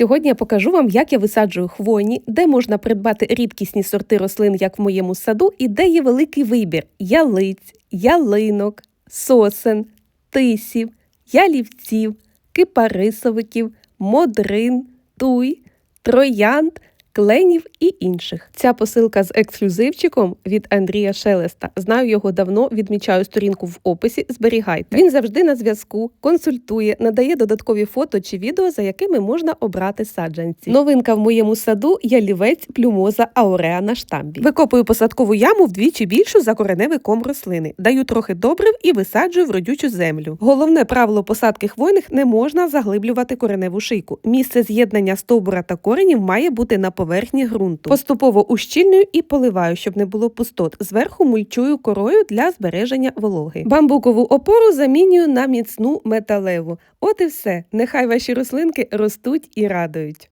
Сьогодні я покажу вам, як я висаджую хвойні, де можна придбати рідкісні сорти рослин, як в моєму саду, і де є великий вибір ялиць, ялинок, сосен, тисів, ялівців, кипарисовиків, модрин, туй, троянд, кленів і інших. Ця посилка з ексклюзивчиком від Андрія Шелеста. Знаю його давно, відмічаю сторінку в описі. Зберігайте. Він завжди на зв'язку, консультує, надає додаткові фото чи відео, за якими можна обрати саджанці. Новинка в моєму саду ялівець плюмоза ауреа на штамбі. Викопую посадкову яму вдвічі більшу за кореневий ком рослини. Даю трохи добрив і висаджую в родючу землю. Головне правило посадки хвойних не можна заглиблювати кореневу шийку. Місце з'єднання стовбура та коренів має бути на поверхні ґрунту. Поступово ущільнюю і поливаю, щоб не було пустот. Зверху мульчую корою для збереження вологи. Бамбукову опору замінюю на міцну металеву. От і все. Нехай ваші рослинки ростуть і радують.